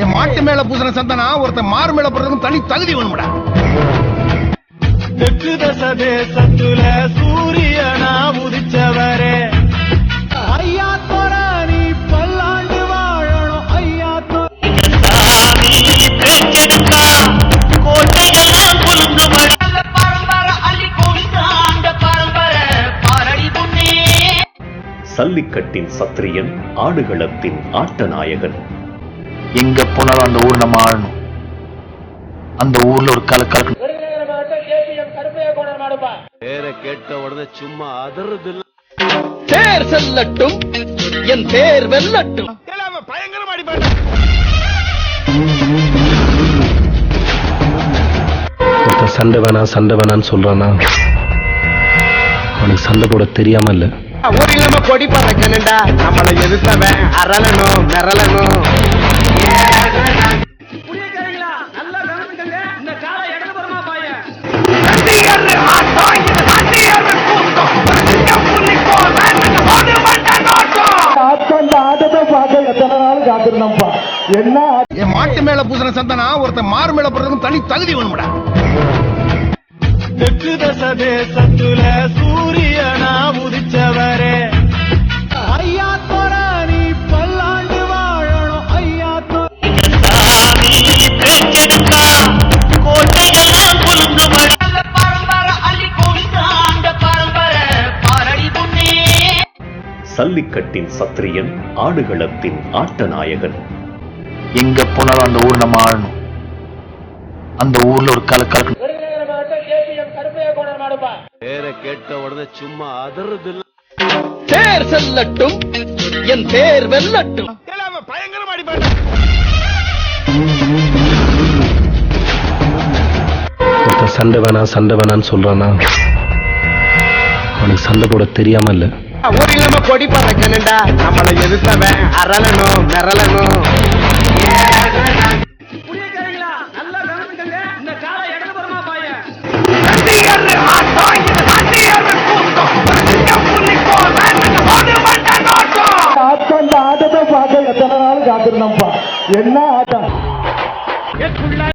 என் மாட்டு மேல பூசின சந்தனா ஒருத்தன் மாறு மேல போறதுக்கும் தனி தகுதி வேணும்டா. தெற்கு தச தேசத்துல சூரியனா உதிச்சவரே. ஐயா நீ பல்லாண்டு வாழணும் ஐயா சல்லிக்கட்டின் சத்திரியன் ஆடுகளத்தின் ஆட்ட நாயகன். எங்க போனாலும் அந்த ஊர் நம்ம ஆளணும். அந்த ஊர்ல ஒரு கல கலக்கணும் பேரை கேட்ட உடனே சும்மா அதறது இல்ல தேர் செல்லட்டும் என் தேர் வெல்லட்டும். பயங்கரமா அடிப்பாரு ஒருத்தன் சண்டை வேணாம் சண்டை வேணான்னு சொல்றானா? அவனுக்கு சண்டை போட தெரியாம இல்ல ஊரில் நம்ம கொடி பறக்கணுண்டா நம்மளை எதிர்த்தவன் அரளணும் மிரளணும் என் மாட்டு மேல பூசின சந்தனா ஒருத்தன் மாறு மேல போறதுக்கும் தனி தகுதி வேணும்டா. தெற்கு தச தேசத்துல சூரியனா சல்லிக்கட்டின் சத்திரியன் ஆடுகளத்தின் ஆட்ட நாயகன் எங்க போனாலும் அந்த ஊர் நம்ம ஆளணும். அந்த ஊர்ல ஒரு கல கலக்கணும் பேரை கேட்ட உடனே சும்மா அதறது இல்ல தேர் செல்லட்டும் என் தேர் வெல்லட்டும். பயங்கரமா சண்டை வேணாம் சண்டை வேணான்னு சொல்றானா? அவனுக்கு சண்டை போட தெரியாம இல்ல. ஊரில் நம்ம கொடி பறக்கணுண்டா நம்மளை எதிர்த்தவன் அரளணும் மிரளணும் என்ன